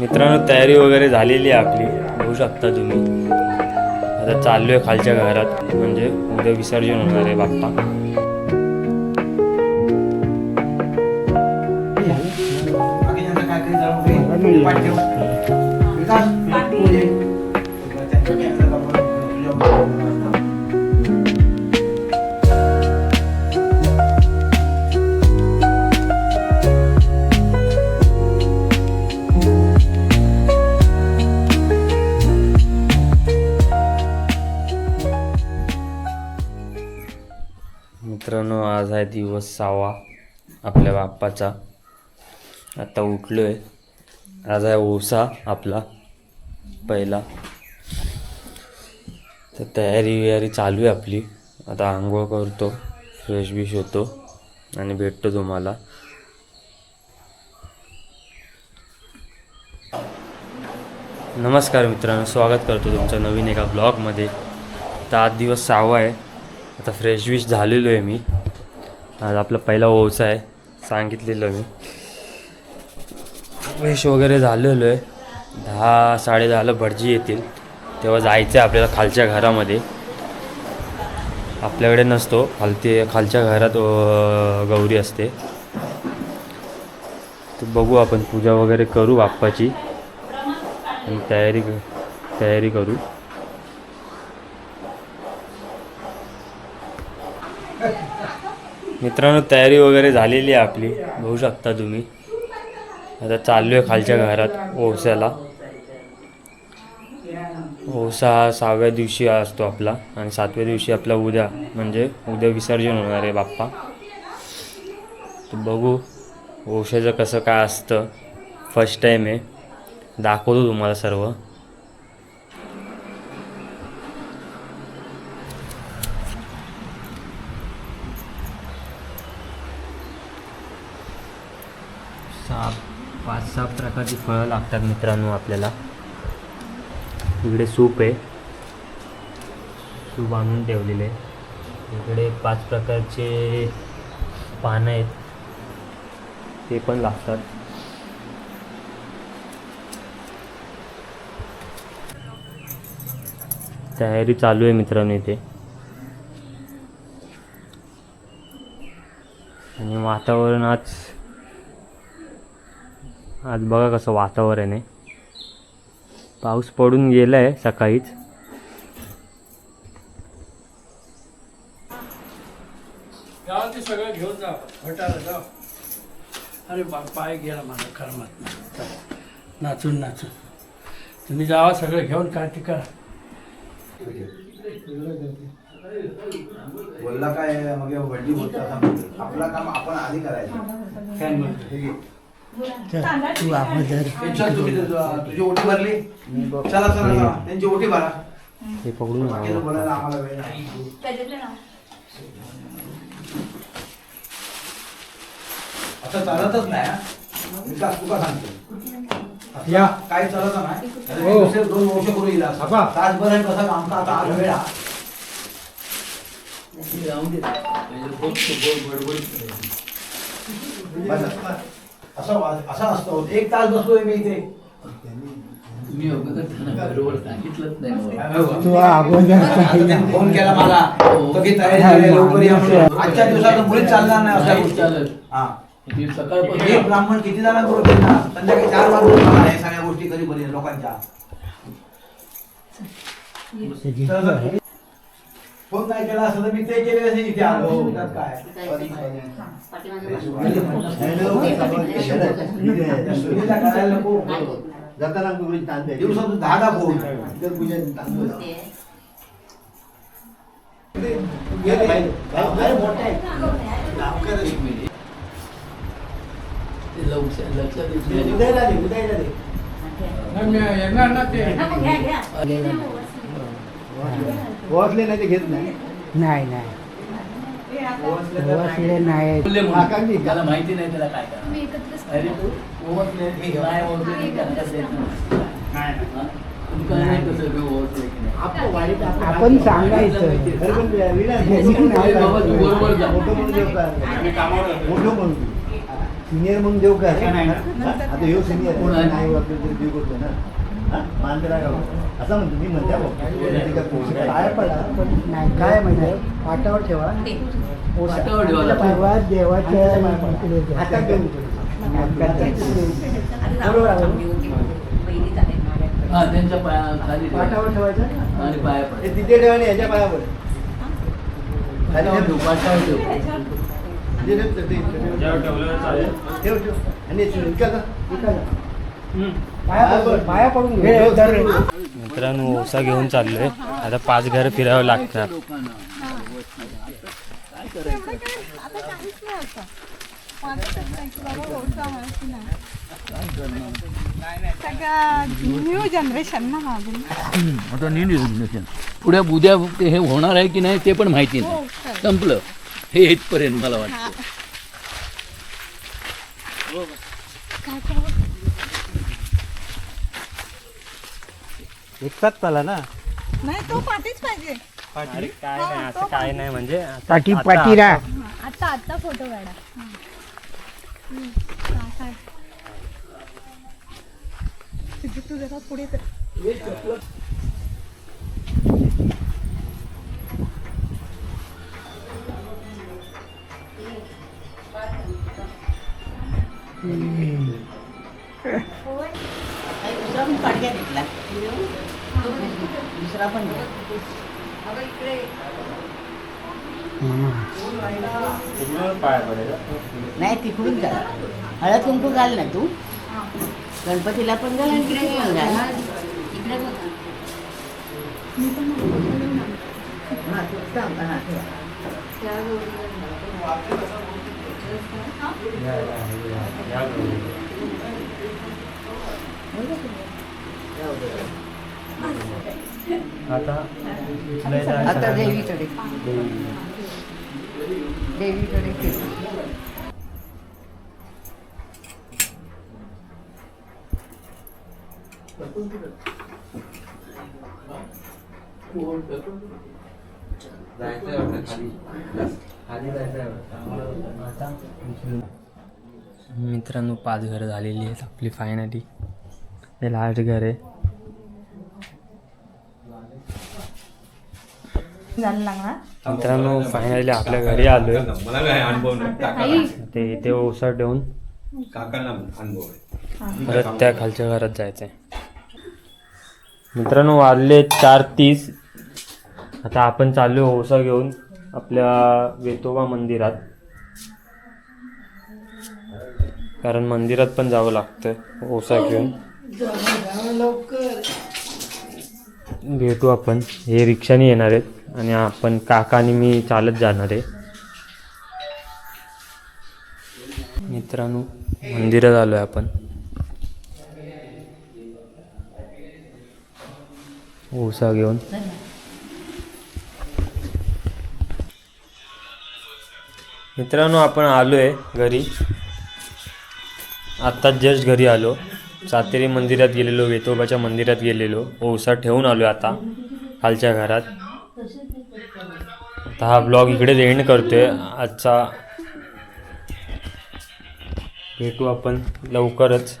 मित्रांनो तयारी वगैरे झालेली आहे आपली. बघू शकता तुम्ही. आता चाललोय खालच्या घरात. म्हणजे उद्या विसर्जन होणार आहे बाप्पा. मित्रांनो आज आहे दिवस सहावा आपल्या बाप्पाचा. आता उठलो आहे आज आहे ओसा आपला पहिला. तर तयारी वियारी चालू आहे आपली. आता आंघोळ करतो फ्रेश बिश होतो आणि भेटतो तुम्हाला. नमस्कार मित्रांनो स्वागत करतो तुमचं नवीन एका ब्लॉगमध्ये तर आज दिवस सहावा आहे. आता फ्रेश विश झालेलो आहे मी. आज आपला पहिला ओवसा आहे सांगितलेलं मी. फ्रेश वगैरे झालेलो आहे. दहा साडेदहाला भटजी येतील. तेव्हा जायचं आहे आपल्याला खालच्या घरामध्ये. आपल्याकडे नसतो खालते खालच्या घरात गौरी असते. तर बघू आपण पूजा वगैरे करू बाप्पाची. आणि तयारी तयारी करू. मित्रांनो तयारी वगैरे झालेली आहे आपली. बघू शकता तुम्ही. आता चाललो आहे खालच्या घरात ओवसाला. ओसा हा सहाव्या दिवशी असतो आपला आणि सातव्या दिवशी आपला उद्या म्हणजे उद्या विसर्जन होणार आहे बाप्पा. तर बघू ओशाचं कसं काय असतं. फर्स्ट टाईम आहे. दाखवतो तुम्हाला सर्व. पाच सहा प्रकारची फळं लागतात मित्रांनो आपल्याला. इकडे सूप आहे. सूप आणून ठेवलेले. इकडे पाच प्रकारचे पानं आहेत. ते पण लागतात. तयारी चालू आहे मित्रांनो इथे. आणि वातावरण आज आज बघा कसं वातावरण आहे. पाऊस पडून गेला आहे सकाळीच. गावात ते सगळं घेऊन जा भटाला जा. अरे पाय गेला माझा कर्मात नाचून नाचून. तुम्ही जावा सगळं घेऊन काय ती करा. बोलला काय मग वडली होत आपलं काम आपण आधी करायचं. तू अगोदर तुझं- ओटी भरली चला चला चला त्यांची ओटी भरा हे पकडून बाकीचं बोलायला. आम्हाला वेळ नाही असं चालतच नाही हा. विकास तुका सांगतो या काय चालत नाही हो. दुसरे दोन वर्ष करू येईल असं. बाबा. तासभर आहे कसं आमचा आता आज वेळ हा. बस. असं असं असतं. एक तास बसलोय मी इथे. मी बरोबर सांगितलंच नाही फोन केला मला. आजच्या दिवसात मुळीच चालणार नाही गोष्टी. हा. सकाळपासून ब्राह्मण किती जणांबरोबर फिरणार? संध्याकाळी चार वाजता हे सगळ्या गोष्टी कधी बरी लोकांच्या. फोन नाही केला असं तर मी ते केले असे इथे आलो त्यात काय सुनीता करायला नको दिवसातून दहा दहा फोन गेले. अरे मोठे आहे. एक मिनिट. ते लक्ष- लक्षात येत नाही. उदयला दे उदयला दे येणार ना ते नाही नाही. ओवासले नाही. बोलले म्हणून. त्याला माहिती नाही त्याला काय करा अरे तू ओवसले नाही नाही. नाही. तुमका नाही की नाही. आपण सांगायचं अरे बाबा, तू बरोबर जा. मी कामावर जातो. सिनियर म्हणून देऊ का? आता ह्यो सिनियर? नाही आपलं तरी देऊ करतो ना. असं म्हणतो. मी म्हणते बघ ते काय पोषक पाया पडा? पण नाही काय म्हणजे? पाटावर ठेवा. पाटावर देवाच्या घेऊन. बरोबर. हा त्यांच्या. पाटावर ठेवायचं आणि पाया हे पड तिथे ठेव आणि ह्याच्या पायावर खाली पाटावर ठेव, ठेव. आणि मित्रांनो ओसा घेऊन चाललोय. आता पाच घर फिरावं लागणार लोकांना न्यू जनरेशन ना हा. आता जनरेशन पुढे उद्या ते हे होणार आहे की नाही ते पण माहिती नाही. संपलं. हे इथपर्यंत मला वाटतं. एकटाच चाला ना नाही तो पाठीच पाहिजे अरे काय नाही असं काय नाही म्हणजे आता- पाठी आता- पाठीरा आता आता फोटो काढा हा. हम्म. हा, काढ. तुझी तू जरा पुढे कर. दुसरा पण नाही तिकडून घाल हळद कुंकू घाल ना तू. गणपतीला पण घाल आणि तिकडे पण घाल. इकडे पण आता आता देवीकडे. देवीकडे. मित्रांनो पाच घरं झालेली आहेत आपली फायनली हे लास्ट घर आहे. झालं लागणार. मित्रांनो फायनली आपल्या घरी आलोय. मला काय अनुभव नाही. काकाला ते इथे ओसा ठेवून काकांना अनुभव आहे. परत त्या खालच्या घरात जायचंय. मित्रांनो वाजले चार तीस. आता आपण चाललो ओसा घेऊन आपल्या वेतोबा मंदिरात. कारण मंदिरात पण जावं लागतं ओसा घेऊन. भेटू आपण. हे रिक्षाने येणार आहेत. आणि आपण काका आणि मी चालत जाणार आहे. मित्रांनो मंदिरात आलो आहे आपण. ओसा घेऊन. मित्रांनो आपण आलो आहे घरी. आत्ताच जस्ट घरी आलो. सातेरी मंदिरात गेलेलो वेतोबाच्या मंदिरात गेलेलो. ओसा ठेवून आलो आता खालच्या घरात. तर हा ब्लॉग इकडेच एंड करतोय. आजचा भेटू आपण लवकरच.